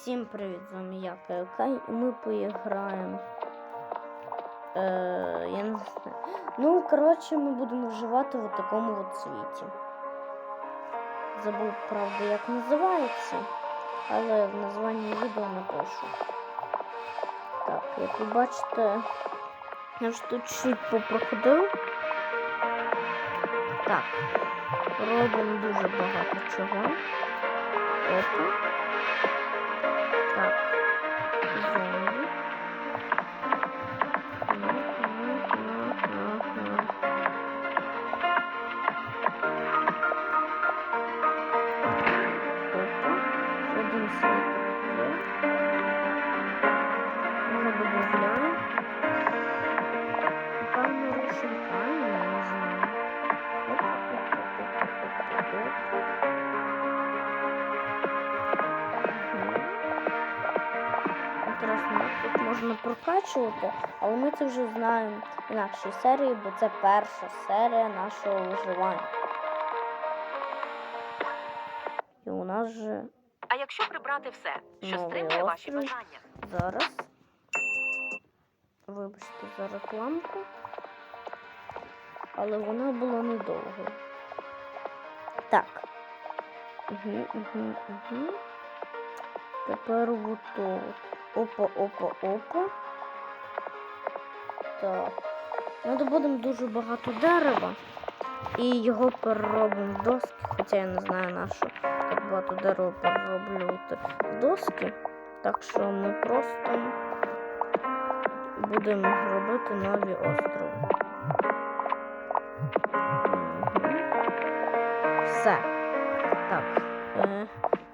Всім привіт, з вами я Кай, і ми поіграємо. Е, я не знаю. Ну, коротше, ми будемо вживати в такому от світі. Забув, правда, як називається, але в названні відео напишу. Так, як ви бачите, я вже тут чуть попроходив. Так, робимо дуже багато чого. Опа. Можна прокачувати, але ми це вже знаємо в інакшій серії, бо це перша серія нашого виживання. І у нас же А якщо прибрати все, що стримує ваші бажання? зараз. Вибачте за рекламку. Але вона була недовго. Так. Угу, угу, угу. Тепер готово. Опа, опа, опа. Так. Ми добудемо дуже багато дерева. І його переробимо в доски. Хоча я не знаю на що так багато дерева перероблювати в доски. Так що ми просто будемо робити нові острови. Все. Так. Е,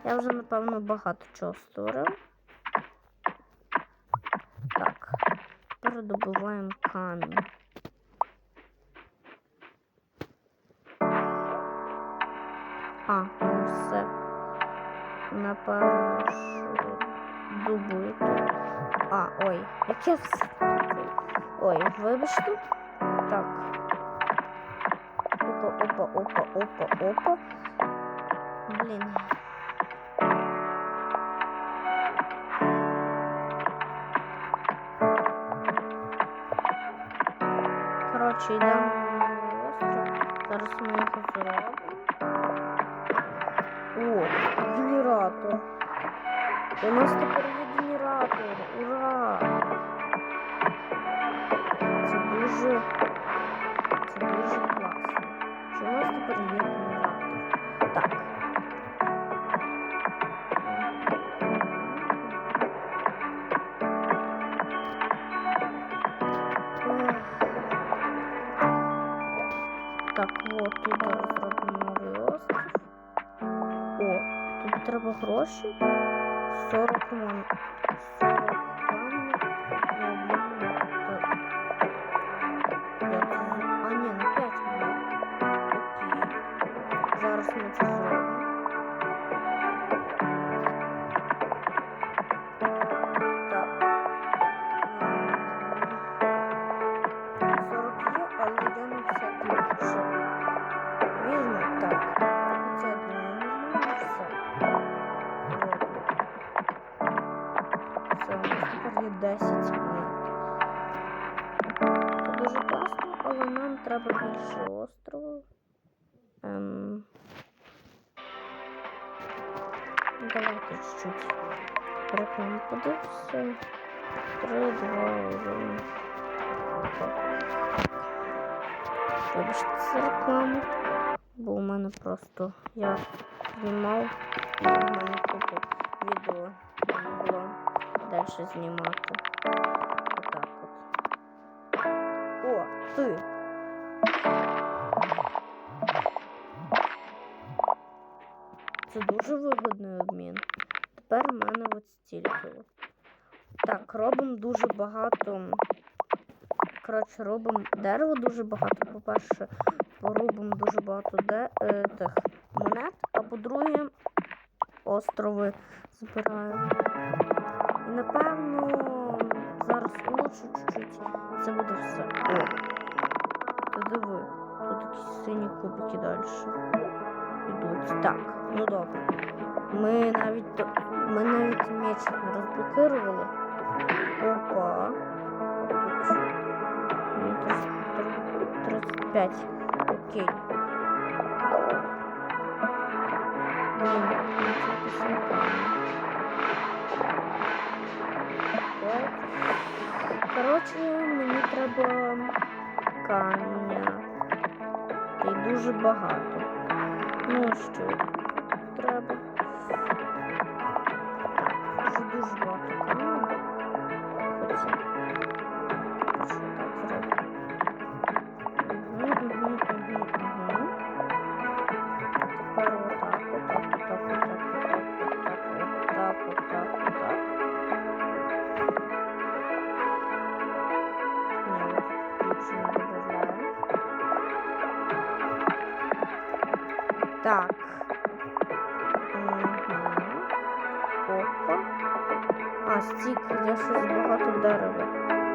я вже, напевно, багато чого створив. Тепер добуваємо камінь. А, ну все. Напевно, що добути. А, ой, яке все. Ой, вибачте. Так. Опа, опа, опа, опа, опа. Блін. Коротше, йдемо на остров. Зараз ми його. О, генератор. У нас тепер генератор. Ура! Це дуже. Це дуже класно. Що у нас тепер є Так, от тут зараз зробимо новий острів. О, тут треба гроші. 40 мон. 40 камнів. на одну монету. Я треба більше острову. Ем... Давайте чуть-чуть. Рекламу подивимося. 3, 2, 1. Вибачте, це у мене просто я знімав і в мене купу відео не було далі. О, ти! Це дуже вигідний обмін. Тепер в мене от стільки. Так, робимо дуже багато. Коротше, робимо дерево дуже багато. По-перше, порубимо дуже багато де, е, тих монет, а по-друге, острови збираємо. І напевно зараз улучшу чуть-чуть. Це буде все. О! Ти диви, тут якісь сині кубики далі. Ідуть. Так, ну добре. Ми навіть ми навіть меч не розблокували. Опа. Тут метр 35. Окей. Коротше, мені треба камня. Й дуже багато. Ну що треба? Дуже дуже багато Так. Опа. А, стік, я щось багато дерева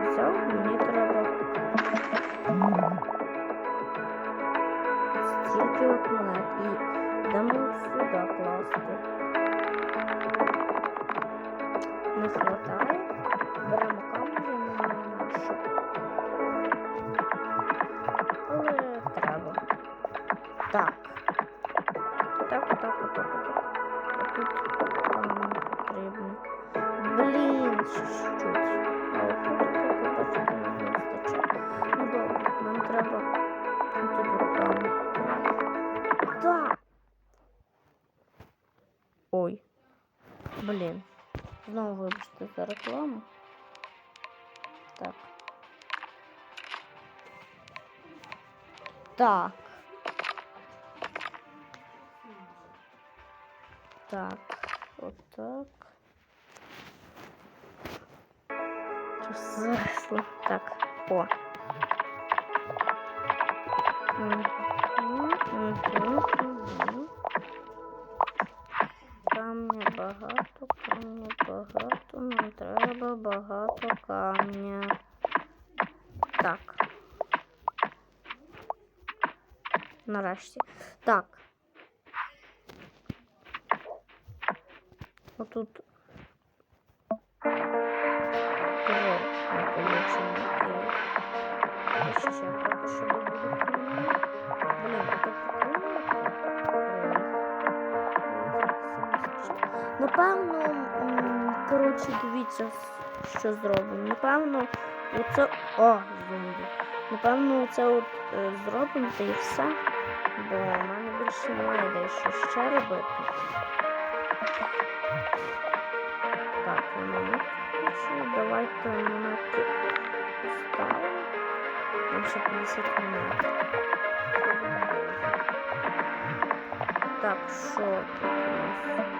взяв, мені треба стільки от монет. І от сюди класти. Не хватає. Беремо камеру, не нашу. Але треба. Так, Ой. Блін. Знову вибачте за рекламу. Так. Так. Так. Отак. Щось заросло. Так. О. Мгм, мгм, багато, камня багато, нам треба багато камня. Так. Нарешті. Так. Отут. Того не получено. Я ще поки що камня. Напевно, коротше, дивіться, що зробимо. Напевно, оце. О, зомбі. Напевно, це от е, зробимо та і все. Бо в мене більше немає де що ще робити. Так, я монетки. Давайте монетки поставимо. Нам ще 50 монет. Так, що тут у нас?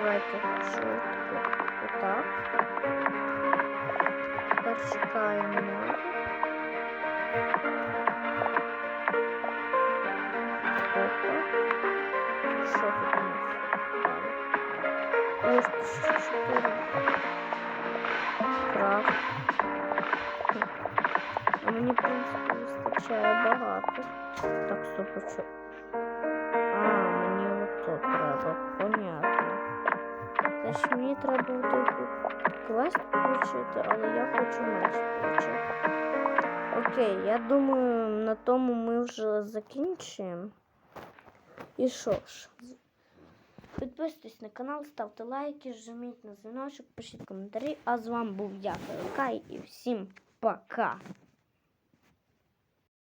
Давайте швидко. Отак. Тепер чекаємо ноги. Опа. Що тут у нас? Далі. Ось ще чотири. Крафт. А мені, в принципі, вистачає багато. Так, стоп, а що? А, мені ото треба, понятно. Значить, мені треба от квест включити, але я хочу меч включити. Окей, я думаю, на тому ми вже закінчуємо. І що ж? Підписуйтесь на канал, ставте лайки, жміть на дзвіночок, пишіть коментарі. А з вами був я, Кай, і всім пока!